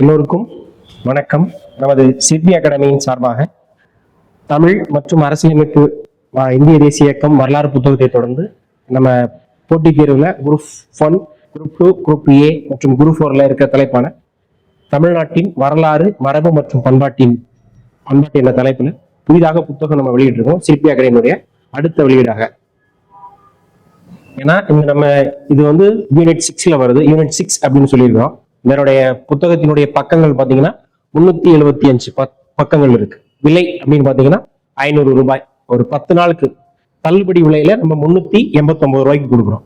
எல்லோருக்கும் வணக்கம். நமது சிற்பி அகாடமியின் சார்பாக தமிழ் மற்றும் அரசியலமைப்பு இந்திய தேசிய இயக்கம் வரலாறு புத்தகத்தை தொடர்ந்து நம்ம போட்டித் தேர்வில் group one group two group A மற்றும் குரூப் ஃபோரில் இருக்கிற தலைப்பான தமிழ்நாட்டின் வரலாறு மரபு மற்றும் பண்பாட்டின் பண்பாட்டு என்ற தலைப்பில் புதிதாக புத்தகம் நம்ம வெளியிட்டிருக்கோம். சிற்பி அகாடமியுடைய அடுத்த வெளியீடாக. ஏன்னா இந்த நம்ம இது வந்து யூனிட் சிக்ஸில் வருது. யூனிட் சிக்ஸ் அப்படின்னு சொல்லியிருக்கோம் இதனுடைய புத்தகத்தினுடைய பக்கங்கள் பார்த்தீங்கன்னா முன்னூத்தி எழுபத்தி அஞ்சு பக்- பக்கங்கள் இருக்கு. விலை அப்படின்னு பார்த்தீங்கன்னா ஐநூறு ரூபாய். ஒரு பத்து நாளுக்கு தள்ளுபடி விலையில நம்ம முன்னூத்தி எண்பத்தி ரூபாய்க்கு கொடுக்குறோம்.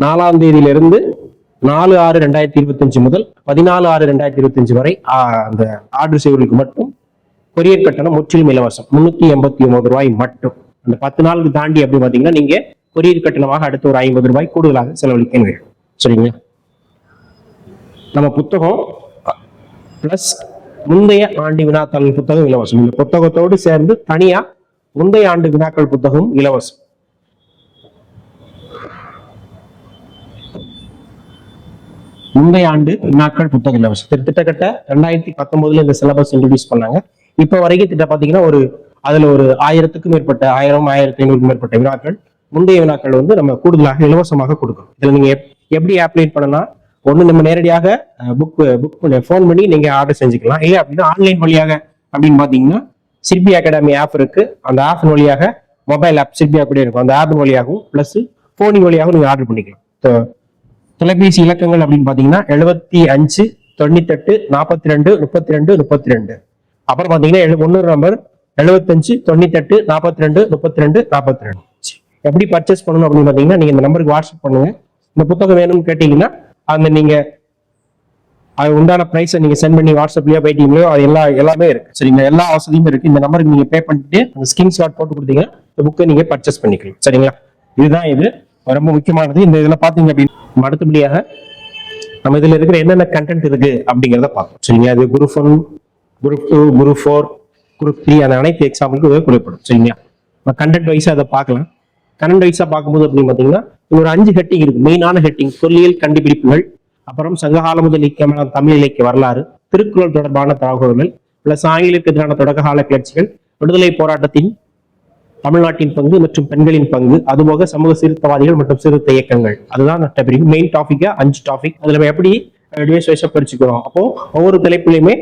நாலாம் தேதியிலிருந்து நாலு ஆறு ரெண்டாயிரத்தி இருபத்தஞ்சு முதல் பதினாலு ஆறு ரெண்டாயிரத்தி இருபத்தஞ்சு வரை அந்த ஆர்டர் செய்வர்களுக்கு மட்டும் கொரியர் கட்டணம் முற்றிலும் இலவசம். முன்னூத்தி எண்பத்தி ஒன்பது ரூபாய் மட்டும். அந்த பத்து நாளுக்கு தாண்டி அப்படி பாத்தீங்கன்னா நீங்க கொரியர் கட்டணமாக அடுத்து ஒரு ஐம்பது ரூபாய் கூடுதலாக செலவழிக்க வேண்டும் சரிங்களா? நம்ம புத்தகம் பிளஸ் முந்தைய ஆண்டு வினாத்தாள் புத்தகம் இலவசம். இந்த புத்தகத்தோடு சேர்ந்து தனியா முந்தைய ஆண்டு வினாக்கள் புத்தகம் இலவசம். முந்தைய ஆண்டு வினாக்கள் புத்தகம் இலவசம். திட்ட- கிட்டத்தட்ட ரெண்டாயிரத்தி பத்தொன்பதுல இந்த சிலபஸ் இன்ட்ரடியூஸ் பண்ணாங்க. இப்ப வரைக்கும் திட்டம் பாத்தீங்கன்னா ஒரு அதுல ஒரு ஆயிரத்துக்கும் மேற்பட்ட ஆயிரம் ஆயிரத்தி ஐநூறுக்கும் மேற்பட்ட வினாக்கள் முந்தைய வினாக்கள் வந்து நம்ம கூடுதலாக இலவசமாக கொடுக்கும் இதுல நீங்க எப்படி அப்ளை பண்ணலாம்? ஒன்று நம்ம நேரடியாக புக் புக் பண்ணி ஃபோன் பண்ணி நீங்கள் ஆர்டர் செஞ்சுக்கலாம். இல்லை அப்படின்னா ஆன்லைன் வழியாக அப்படின்னு பார்த்தீங்கன்னா சிற்பி அகாடமி ஆப் இருக்குது அந்த ஆப் வழியாக மொபைல் ஆப் சிற்பி கூட இருக்கும். அந்த ஆப் வழியாகவும் ப்ளஸ் ஃபோனி வழியாகவும் நீங்கள் ஆர்டர் பண்ணிக்கலாம். தொலைபேசி இலக்கங்கள் அப்படின்னு பார்த்தீங்கன்னா எழுபத்தி அஞ்சு தொண்ணூத்தெட்டு நாற்பத்தி ரெண்டு முப்பத்தி ரெண்டு முப்பத்தி ரெண்டு அப்புறம் பார்த்தீங்கன்னா எழு- ஒன்று நம்பர் எழுபத்தஞ்சு தொண்ணூத்தெட்டு நாற்பத்தி ரெண்டு முப்பத்தி ரெண்டு நாற்பத்தி ரெண்டு எப்படி பர்ச்சேஸ் பண்ணணும் அப்படின்னு பார்த்தீங்கன்னா நீங்கள் இந்த நம்பருக்கு வாட்ஸ்அப் பண்ணுங்கள் இந்த புத்தகம் வேணும்னு கேட்டிங்கன்னா அந்த நீங்க அது உண்டான ப்ரைஸை நீங்க சென்ட் பண்ணி வாட்ஸ்அப்லயோ பேடிஎம்லயோ அது எல்லா எல்லாமே இருக்கு. சரிங்களா எல்லா வசதியும் இருக்கு. இந்த நம்பருக்கு நீங்க பே பண்ணிட்டு அந்த ஸ்கிரீன் ஷாட் போட்டு கொடுத்தீங்கன்னா இந்த புக்கை நீங்க பர்ச்சேஸ் பண்ணிக்கலாம். சரிங்களா? இதுதான் இது. ரொம்ப முக்கியமானது. இந்த இதுல பாத்தீங்க அப்படின்னு நம்ம அடுத்தபடியாக நம்ம இதுல இருக்கிற என்னென்ன கண்டென்ட் இருக்கு அப்படிங்கிறத பார்ப்போம் சரிங்களா? அது group one group two group four group three அந்த அனைத்து எக்ஸாம்பிளுக்கு உபயோகப்படும் சரிங்களா? நம்ம கண்டென்ட் வைஸாக அதை பார்க்கலாம். கரண்ட் வைஸா பார்க்கும்போது அப்படின்னு பாத்தீங்கன்னா ஒரு அஞ்சு ஹெட்டிங் இருக்கு. மெயினான ஹெட்டிங் சொல்லியல் கண்டுபிடிப்புகள் அப்புறம் சங்ககால முதல் இலக்கியமான தமிழ் இலக்கிய வரலாறு திருக்குறள் தொடர்பான தகவல்கள் பிளஸ் ஆங்கிலத்துக்கு எதிரான தொடக்ககால கிளர்ச்சிகள் விடுதலை போராட்டத்தின் தமிழ்நாட்டின் பங்கு மற்றும் பெண்களின் பங்கு அதுபோக சமூக சீர்திருத்தவாதிகள் மற்றும் சீர்திருத்த இயக்கங்கள். அதுதான் மெயின் டாபிக்கா அஞ்சு டாபிக் அதுல நம்ம எப்படி டிவைஸ் வைஸா பிரிச்சுக்கிறோம். அப்போ ஒவ்வொரு தலைப்புலையுமே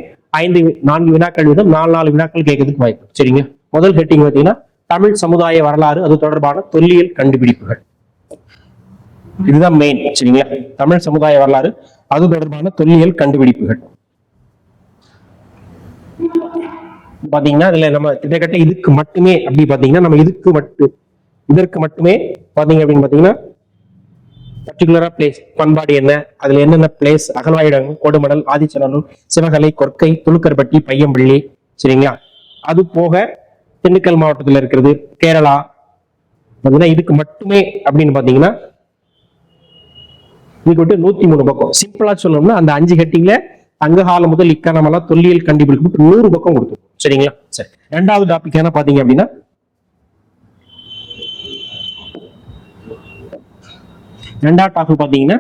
ஐந்து நான்கு வினாக்கள் வீதம் நாலு நாலு வினாக்கள் கேட்கறதுக்கு வாய்ப்பு. சரிங்க? முதல் ஹெட்டிங் பார்த்தீங்கன்னா தமிழ் சமுதாய வரலாறு அது தொடர்பான தொல்லியல் கண்டுபிடிப்புகள். இதுதான் மெயின் சரிங்களா? தமிழ் சமுதாய வரலாறு அது தொடர்பான தொல்லியல் கண்டுபிடிப்புகள். பாத்தீங்கன்னா இதுல நம்ம கிட்டத்தட்ட இதுக்கு மட்டுமே அப்படி பாத்தீங்கன்னா நம்ம இதுக்கு மட்டும் இதற்கு மட்டுமே பாத்தீங்க அப்படின்னு பாத்தீங்கன்னா பர்டிகுலரா பிளேஸ் பண்பாடு என்ன அதுல என்னென்ன பிளேஸ் அகழ்வாயிடங்கள் கொடுமடல் ஆதிச்சநல்லூர் சிவகலை கொற்கை துளுக்கர்பட்டி பையம்பள்ளி சரிங்களா? அது போக திண்டுக்கல் மாவட்டத்தில் இருக்கிறது கேரளா பார்த்தீங்கன்னா இதுக்கு மட்டுமே அப்படின்னு பார்த்தீங்கன்னா இதுக்கு விட்டு நூத்தி மூணு பக்கம். சிம்பிளா சொல்லணும்னா அந்த அஞ்சு ஹெட்டிங்ல தங்ககாலம் முதல் இக்காலமெல்லாம் தொல்லியல் கண்டுபிடிப்பு நூறு பக்கம் கொடுத்துருக்கோம் சரிங்களா? சரி. ரெண்டாவது டாபிக் என்ன பாத்தீங்க அப்படின்னா ரெண்டாவது டாபிக் பாத்தீங்கன்னா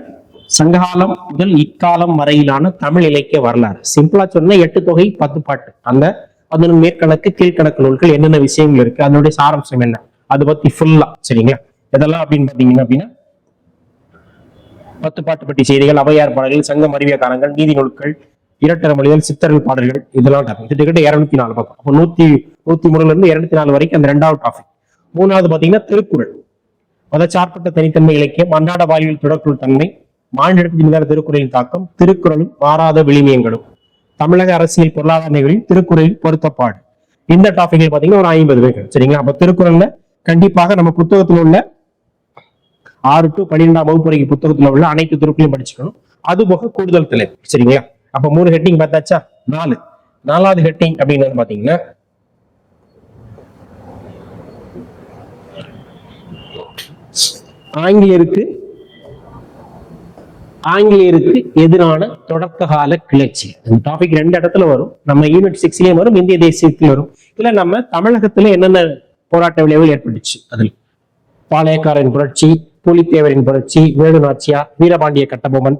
சங்ககாலம் முதல் இக்காலம் வரையிலான தமிழ் இலக்கிய வரலாறு. சிம்பிளா சொன்னா எட்டு தொகை பத்து பாட்டு. அந்த அதன் மேற்கணக்கு கீழ்கணக்கு நூல்கள் என்னென்ன விஷயங்கள் இருக்கு அதனுடைய சாராம்சம் என்ன? அதை பத்தி ஃபுல்லா சரிங்களா? இதெல்லாம் அப்படின்னு பாத்தீங்கன்னா அப்படின்னா பத்து பாட்டுப்பட்டி செய்திகள் அவையார் பாடல்கள் சங்கம் அறிவிய காலங்கள் நீதி நூல்கள் இரட்டர மொழிகள் சித்தர்கள் பாடல்கள் இதெல்லாம் டாபிக் கிட்டத்தட்ட இருநூத்தி நாலு பக்கம். அப்போ நூத்தி நூத்தி மூணுல இருந்து இருநூத்தி நாலு வரைக்கும் அந்த ரெண்டாவது டாபிக் மூணாவது பாத்தீங்கன்னா திருக்குறள். மதச்சார்பட்ட தனித்தன்மை இலக்கியம் அன்றாட வாழ்வில் தொடர்புள் தன்மை மாநிலத்தின் மீதான திருக்குறளின் தாக்கம் திருக்குறளும் மாறாத விளிமியங்களும் தமிழக அரசியல் பொருளாதார நிகழ்வில் திருக்குறளில் பொருத்தப்பாடு. இந்த டாபிக்ல பாத்தீங்கன்னா ஒரு ஐம்பது பேர் சரிங்களா? அப்ப திருக்குறள்ல கண்டிப்பாக நம்ம புத்தகத்தில் உள்ள ஆறு டு பன்னிரெண்டாம் வகுப்பு புத்தகத்தில் புத்தகத்துல உள்ள அனைத்து துருப்பையும் படிச்சுக்கணும். அது போக கூடுதல் தலைப்பு சரிங்களா? அப்ப மூணு ஹெட்டிங் பார்த்தாச்சா? நாலு. நாலாவது ஹெட்டிங் அப்படின்னு பாத்தீங்கன்னா ஆங்கிலேயருக்கு ஆங்கிலேயருக்கு எதிரான தொடக்க கால கிளர்ச்சி. அந்த டாபிக் ரெண்டு இடத்துல வரும். நம்ம யூனிட் சிக்ஸ்லயும் வரும் இந்திய தேசியத்திலும் வரும். இதுல நம்ம தமிழகத்துல என்னென்ன போராட்ட விளைவுகள் ஏற்பட்டுச்சு? அதில் பாளையக்காரன் புரட்சி புலித்தேவரின் புரட்சி வேலு நாச்சியார் வீரபாண்டிய கட்டபொம்மன்.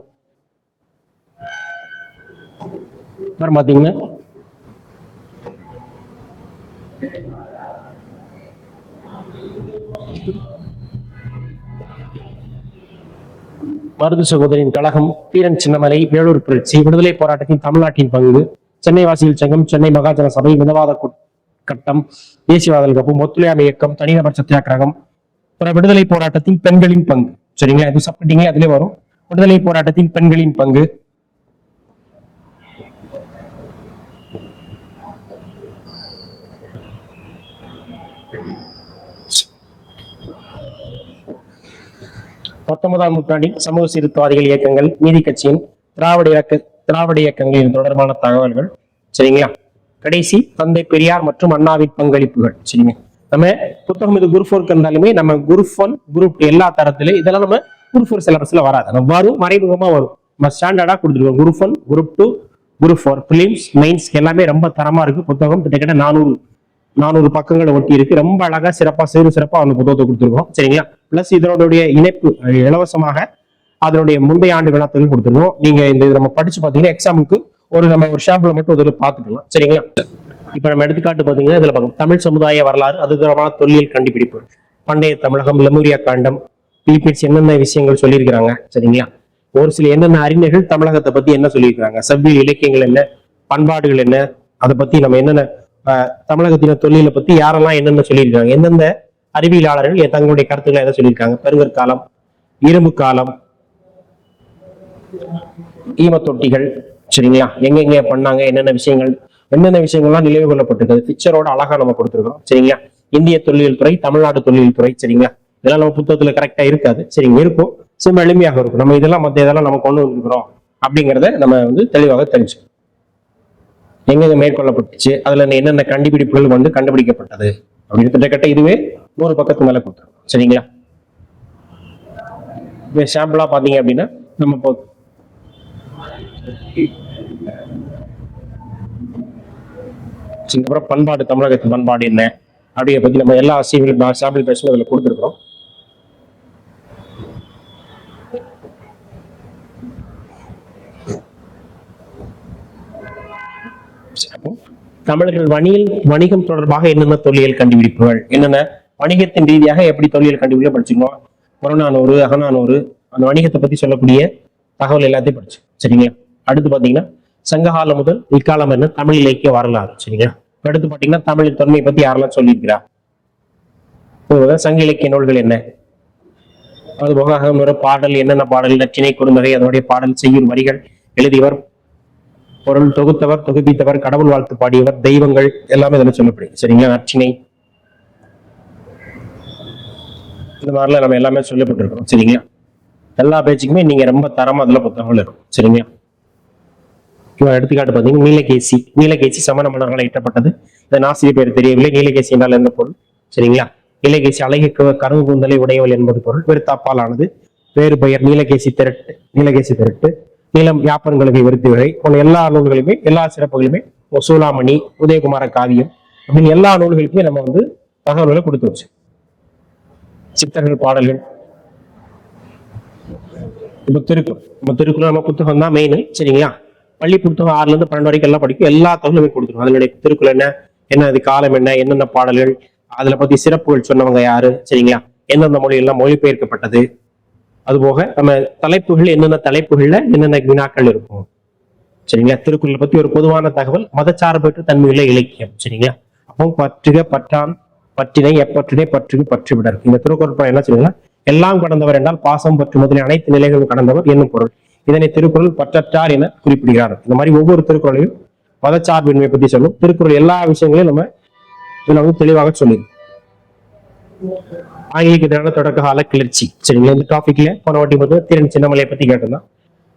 அப்புறம் பாத்தீங்கன்னா மருது சகோதரின் கழகம் பீரன் சின்னமலை வேலூர் புரட்சி விடுதலை போராட்டத்தின் தமிழ்நாட்டின் பங்கு சென்னை வாசிகள் சங்கம் சென்னை மகாஜன சபை மிதவாத கட்டம் தேசியவாதல் கப்பு ஒத்துழையாமை இயக்கம் தனிநபர் சத்தியாகிரகம் அப்புறம் விடுதலை போராட்டத்தின் பெண்களின் பங்கு. சரிங்களா? இது சப்டிங்க அதுலேயே வரும். விடுதலை போராட்டத்தின் பெண்களின் பங்கு. பத்தொன்பதாம் நூற்றாண்டில் சமூக சீர்திருத்தவாதிகள் இயக்கங்கள் நீதி கட்சியின் திராவிட இயக்க திராவிட இயக்கங்களின் தொடர்பான தகவல்கள். சரிங்களா? கடைசி தந்தை பெரியார் மற்றும் அண்ணாவின் பங்களிப்புகள். சரிங்க. நம்ம புத்தகம் இது குரூப் ஃபோருக்கு இருந்தாலுமே நம்ம குரூப் ஒன் குரூப் எல்லா தரத்திலும் இதெல்லாம் நம்ம குரூப் ஃபோர் சிலபஸ்ல வராது. நம்ம வரும் மறைமுகமா வரும். நம்ம ஸ்டாண்டர்டா கொடுத்துருவோம் group one group two group four. Prelims mains எல்லாமே ரொம்ப தரமா இருக்கு. புத்தகம் கிட்டத்தட்ட நானூறு நானூறு பக்கங்களை ஒட்டி இருக்கு. ரொம்ப அழகா சிறப்பா சீரு சிறப்பா அந்த புத்தகத்தை கொடுத்துருக்கோம். சரிங்களா? பிளஸ் இதனுடைய இணைப்பு இலவசமாக அதனுடைய முந்தைய ஆண்டு வினாக்கள் கொடுத்துருவோம் நீங்க இந்த இது நம்ம படிச்சு பாத்தீங்கன்னா எக்ஸாமுக்கு ஒரு நம்ம ஒரு ஷாம்பிள் மட்டும் இதில் பார்த்துக்கலாம். சரிங்களா? இப்ப நம்ம எடுத்துக்காட்டு பாத்தீங்கன்னா இதுல பார்க்கணும் தமிழ் சமுதாய வரலாறு அது தொடர்பான தொல்லியல் கண்டுபிடிப்பு. பண்டைய தமிழகம் லெமூரியா காண்டம் பிலிப்பீன்ஸ் என்னென்ன விஷயங்கள் சொல்லியிருக்கிறாங்க? சரிங்களா? ஒரு சில என்னென்ன அறிஞர்கள் தமிழகத்தை பத்தி என்ன சொல்லியிருக்கிறாங்க? செவ்வியல் இலக்கியங்கள் என்ன? பண்பாடுகள் என்ன? அதை பத்தி நம்ம என்னென்ன தமிழகத்தின தொழிலை பத்தி யாரெல்லாம் என்னென்ன சொல்லியிருக்காங்க? எந்தெந்த அறிவியலாளர்கள் தங்களுடைய கருத்துக்களை எதை சொல்லியிருக்காங்க? பெருங்கற்காலம் இரும்பு காலம் ஈமத்தொட்டிகள் சரிங்களா? எங்கெங்க பண்ணாங்க? என்னென்ன விஷயங்கள்? என்னென்ன விஷயங்கள்லாம் நினைவு கொள்ளப்பட்டிருக்குது? பிக்சரோட அழகா நம்ம கொடுத்துருக்கோம் சரிங்களா? இந்திய தொழில் துறை தமிழ்நாடு தொழில் துறை சரிங்களா? இதெல்லாம் நம்ம புத்தகத்துல கரெக்டா இருக்காது சரிங்க? இருக்கும். சும்மா எளிமையாக இருக்கும். நம்ம இதெல்லாம் மத்த இதெல்லாம் நம்ம கொண்டு வந்துருக்கிறோம் அப்படிங்கிறத நம்ம வந்து தெளிவாக தெரிஞ்சுக்கணும். எங்கெங்க மேற்கொள்ளப்பட்டுச்சு அதுல என்னென்ன கண்டுபிடிப்புகள் வந்து கண்டுபிடிக்கப்பட்டது? அப்படின்னு கிட்டத்தட்ட இதுவே நூறு பக்கத்து மேல கொடுத்துருக்கோம் சரிங்களா? இப்போ சாம்பிளா பாத்தீங்க அப்படின்னா நம்ம இப்போ அப்புறம் பண்பாடு தமிழகத்து பண்பாடு என்ன? அப்படிங்கிற பத்தி நம்ம எல்லா ஆசிரியர்களும் சாம்பிள் பேசும் அதில் கொடுத்துருக்கோம் தமிழர்கள் வணியில் வணிகம் தொடர்பாக என்னென்ன தொல்லியல் கண்டுபிடிப்புகள்? என்னென்ன வணிகத்தின் ரீதியாக எப்படி தொல்லியல் கண்டுபிடிக்க படிச்சுக்கணும் புறநானூறு அகநானூறு அந்த வணிகத்தை பத்தி சொல்லக்கூடிய தகவல் எல்லாத்தையும் படிச்சு சரிங்களா? அடுத்து பாத்தீங்கன்னா சங்ககாலம் முதல் இக்காலம் என்ன தமிழ் இலக்கிய வரலாறு. சரிங்களா? அடுத்து பாத்தீங்கன்னா தமிழ் தொன்மையை பத்தி யாரெல்லாம் சொல்லியிருக்கிறா? சங்க இலக்கிய நூல்கள் என்ன? அது போக பாடல் என்னென்ன பாடல் நச்சினை குறுந்தகை அதனுடைய பாடல் செய்யும் வரிகள் எழுதியவர் பொருள் தொகுத்தவர் தொகுப்பித்தவர் கடவுள் வாழ்த்து பாடியவர் தெய்வங்கள் எல்லாமே இதில் சொல்லப்படுது சரிங்களா நச்சினை இந்த மாதிரிலாம் நம்ம எல்லாமே சொல்லப்பட்டிருக்கிறோம். சரிங்களா? எல்லா பேச்சுக்குமே நீங்கள் ரொம்ப தரமாக அதில் புத்தகங்கள் இருக்கும். சரிங்களா? இப்போ எடுத்துக்காட்டு பார்த்தீங்கன்னா நீலகேசி. நீலகேசி சமண மன்னர்களால் இட்டப்பட்டது இந்த ஆசிரியர் பேர் தெரியவில்லை. நீலகேசி என்றால் எந்த பொருள்? சரிங்களா? நீலகேசி அழகிய கரும்பு கருங்கு கூந்தலை உடையவள் என்பது பொருள். வெறுத்தாப்பால் ஆனது வேறு பெயர் நீலகேசி திரட்டு. நீலகேசி திரட்டு. நிலம் யாப்பன்களுக்கு வெறுத்து வகை போன எல்லா நூல்களுமே எல்லா சிறப்புகளுமே சூலாமணி உதயகுமார காவியம் அப்படின்னு எல்லா நூல்களுக்குமே நம்ம வந்து தகவல்களை கொடுத்து வச்சு. சித்தர்கள் பாடல்கள். இப்போ திருக்குறள் நம்ம திருக்குறள் நம்ம புத்தகம் தான் மெயின் சரிங்களா? பள்ளி புத்தகம் ஆறுல இருந்து பன்னெண்டு வரைக்கும் எல்லாம் படிக்கும். எல்லா தகவலுமே கொடுத்துருவோம். அதனுடைய திருக்குறள் என்ன? என்ன அது காலம் என்ன? என்னென்ன பாடல்கள்? அதுல பத்தி சிறப்புகள் சொன்னவங்க யாரு? சரிங்களா? எந்தெந்த மொழியெல்லாம் மொழிபெயர்க்கப்பட்டது? அதுபோக நம்ம தலைப்புகள் என்னென்ன தலைப்புகள்ல என்னென்ன வினாக்கள் இருக்கும். சரிங்களா? திருக்குறளை பத்தி ஒரு பொதுவான தகவல் மதச்சார்பற்ற தன்மையுள்ள இலக்கியம். சரிங்களா? அப்போ பற்றுக பற்றான் பற்றினை எப்பற்றினை பற்றுகு பற்றுவிடர். இந்த திருக்குறள் என்ன சொல்லுங்கன்னா எல்லாம் கடந்தவர் என்றால் பாசம் பற்று முதலிய அனைத்து நிலைகளும் கடந்தவர் என்னும் பொருள். இதனை திருக்குறள் பற்றற்றார் என குறிப்பிடுகிறார். இந்த மாதிரி ஒவ்வொரு திருக்குறளையும் மதச்சார்பின்மை பத்தி சொல்லும். திருக்குறள் எல்லா விஷயங்களையும் நம்ம இதுல வந்து தெளிவாக சொல்லுது ஆங்கிலேயக்கு எதிரான தொடக்க கால கிளர்ச்சி. சரிங்களா? இந்த டாபிக்ல போன வாட்டி வந்து திறன் சின்னமலையை பத்தி கேட்டிருந்தோம்.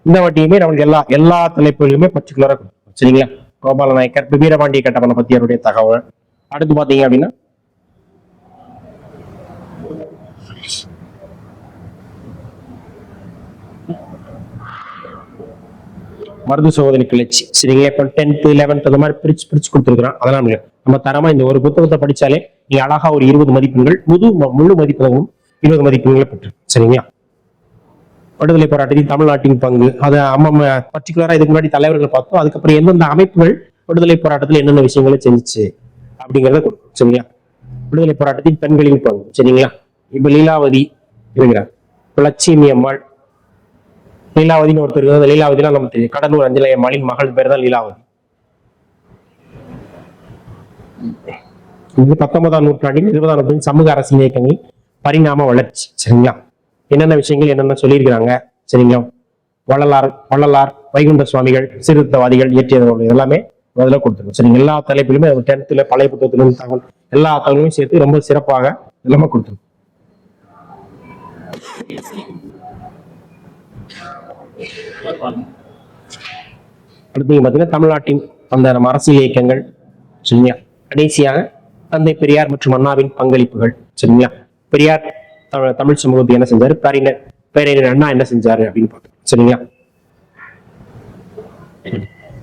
இந்த வாட்டியுமே நம்மளுக்கு எல்லா எல்லா தலைப்புகளுமே பர்டிகுலரா கொடுக்கும் சரிங்களா? கோபால நாயக்கர் வீரபாண்டிய கட்டப்பனை பத்தி அவருடைய தகவல். அடுத்து பாத்தீங்க அப்படின்னா மருது சோதனை கிளர்ச்சி. சரிங்களா? இப்போ டென்த்து லெவன்த் அந்த மாதிரி பிரிச்சு பிரிச்சு கொடுத்துருக்குறோம் அதெல்லாம் நம்ம தரமா இந்த ஒரு புத்தகத்தை படிச்சாலே நீ அழகா ஒரு இருபது மதிப்பெண்கள் முது முழு மதிப்பெண்களும் இருபது மதிப்பெண்களை பெற்று சரிங்களா? விடுதலை போராட்டத்தில் தமிழ்நாட்டின் பங்கு. அதை நம்ம பர்டிகுலரா இதுக்கு முன்னாடி தலைவர்கள் பார்த்தோம். அதுக்கப்புறம் எந்தெந்த அமைப்புகள் விடுதலை போராட்டத்தில் என்னென்ன விஷயங்களை செஞ்சுச்சு அப்படிங்கிறத கொடுக்கும் சரிங்களா? விடுதலை போராட்டத்தில் பெண்களின் பங்கு சரிங்களா? இப்ப லீலாவதி இருக்கிறார். இப்ப லட்சுமி அம்மாள். லீலாவதினு ஒருத்தர் இருக்காங்க. அந்த லீலாவதிலாம் நமக்கு தெரியும். கடலூர் அஞ்சலி அம்மாளின் மகள் பேர் தான் லீலாவதி. இது பத்தொன்பதாம் நூற்றாண்டின் இருபதாம் நூற்றாண்டின் சமூக அரசியல் இயக்கங்கள் பரிணாம வளர்ச்சி. சரிங்களா? என்னென்ன விஷயங்கள் என்னென்ன சொல்லியிருக்கிறாங்க? சரிங்களா? வள்ளலார் வள்ளலார் வைகுண்ட சுவாமிகள் சீர்திருத்தவாதிகள் இயற்றியவர்கள் எல்லாமே முதல்ல கொடுத்துருக்கோம். சரிங்க எல்லா தலைப்பிலுமே டென்த்துல பழைய புத்தகத்திலும் தகவல் எல்லா தகவலுமே சேர்த்து ரொம்ப சிறப்பாக எல்லாமே கொடுத்துருக்கோம். அடுத்து பார்த்தீங்கன்னா தமிழ்நாட்டின் அந்த நம்ம அரசியல் இயக்கங்கள். சரிங்களா? கடைசியாக தந்தை பெரியார் மற்றும் அண்ணாவின் பங்களிப்புகள் சரிங்களா? பெரியார் தமிழ் தமிழ் என்ன செஞ்சாரு? பேரினர் பேரறிஞர் அண்ணா என்ன செஞ்சாரு அப்படின்னு பார்த்தோம் சரிங்களா?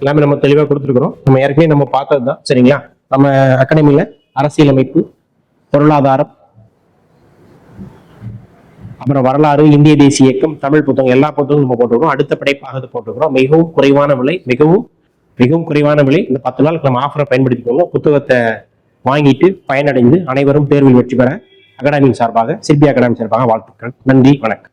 எல்லாமே நம்ம தெளிவாக கொடுத்துருக்குறோம். நம்ம ஏற்கனவே நம்ம பார்த்தது தான் சரிங்களா? நம்ம அகாடமியில் அரசியலமைப்பு பொருளாதாரம் அப்புறம் வரலாறு இந்திய தேசிய இயக்கம் தமிழ் புத்தகம் எல்லா புத்தகங்களும் நம்ம போட்டுக்கிறோம் அடுத்த படைப்பாக போட்டுக்கிறோம் மிகவும் குறைவான விலை மிகவும் மிகவும் குறைவான விலை. இந்த பத்து நாளுக்கு நம்ம ஆஃபரை பயன்படுத்திக்கோங்க புத்தகத்தை வாங்கிட்டு பயனடைந்து அனைவரும் தேர்வில் வெற்றி பெற அகாடமியின் சார்பாக சிற்பி அகாடமி சார்பாக வாழ்த்துக்கள். நன்றி வணக்கம்.